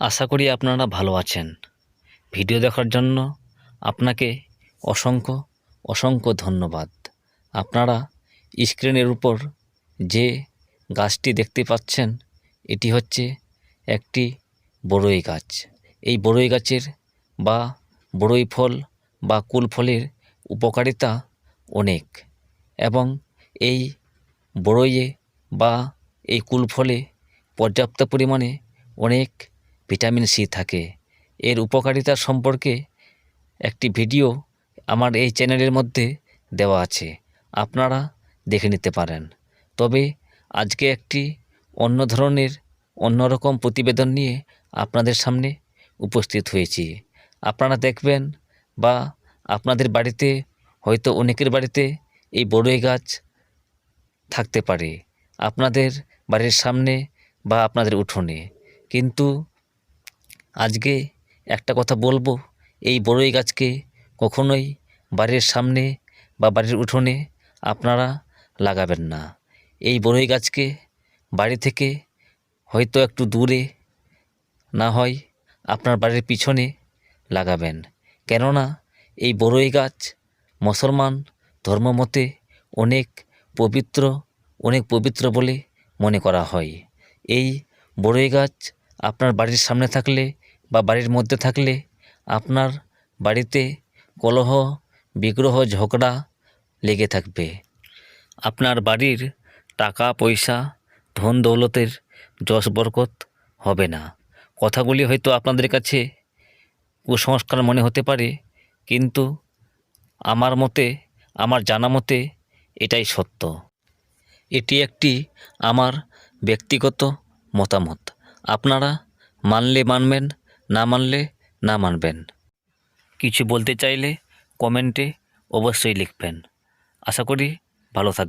আশা করি আপনারা ভালো আছেন। ভিডিও দেখার জন্য আপনাকে অসংখ্য অসংখ্য ধন্যবাদ। আপনারা স্ক্রিনের উপর যে গাছটি দেখতে পাচ্ছেন, এটি হচ্ছে একটি বড়ই গাছ। এই বড়ই গাছের বা বড়ই ফল বা কুল ফলের উপকারিতা অনেক এবং এই বড়ইয়ে বা এই কুল ফলে পর্যাপ্ত পরিমাণে অনেক ভিটামিন সি থাকে। এর উপকারিতা সম্পর্কে একটি ভিডিও আমার এই চ্যানেলের মধ্যে দেওয়া আছে। আপনারা দেখে নিতে পারেন। তবে আজকে একটি অন্য ধরনের অন্যরকম প্রতিবেদন নিয়ে আপনাদের সামনে উপস্থিত হয়েছি। আপনারা দেখবেন বা আপনাদের বাড়িতে, হয়তো অনেকের বাড়িতে এই বড়ই গাছ থাকতে পারে। আপনাদের বাড়ির সামনে বা আপনাদের উঠোনে। কিন্তু আজকে একটা কথা বলব, এই বড়ই গাছকে কখনোই বাড়ির সামনে বা বাড়ির উঠোনে আপনারা লাগাবেন না। এই বড়ই গাছকে বাড়ি থেকে হয়তো একটু দূরে না হয় আপনার বাড়ির পিছনে লাগাবেন। কেননা এই বড়ই গাছ মুসলমান ধর্মমতে অনেক পবিত্র অনেক পবিত্র বলে মনে করা হয়। এই বড়ই গাছ আপনার বাড়ির সামনে থাকলে বা বাড়ির মধ্যে থাকলে আপনার বাড়িতে কলহ, বিগ্রহ, ঝগড়া লেগে থাকবে। আপনার বাড়ির টাকা, পয়সা, ধন, দৌলতের যশ বরকত হবে না। কথাগুলি হয়তো আপনাদের কাছে কুসংস্কার মনে হতে পারে, কিন্তু আমার মতে, আমার জানা মতে এটাই সত্য। এটি একটি আমার ব্যক্তিগত মতামত। আপনারা মানলে মানবেন না মানলে না মানবেন। কিছু বলতে চাইলে কমেন্টে অবশ্যই লিখবেন। আশা করি ভালো থাকবেন।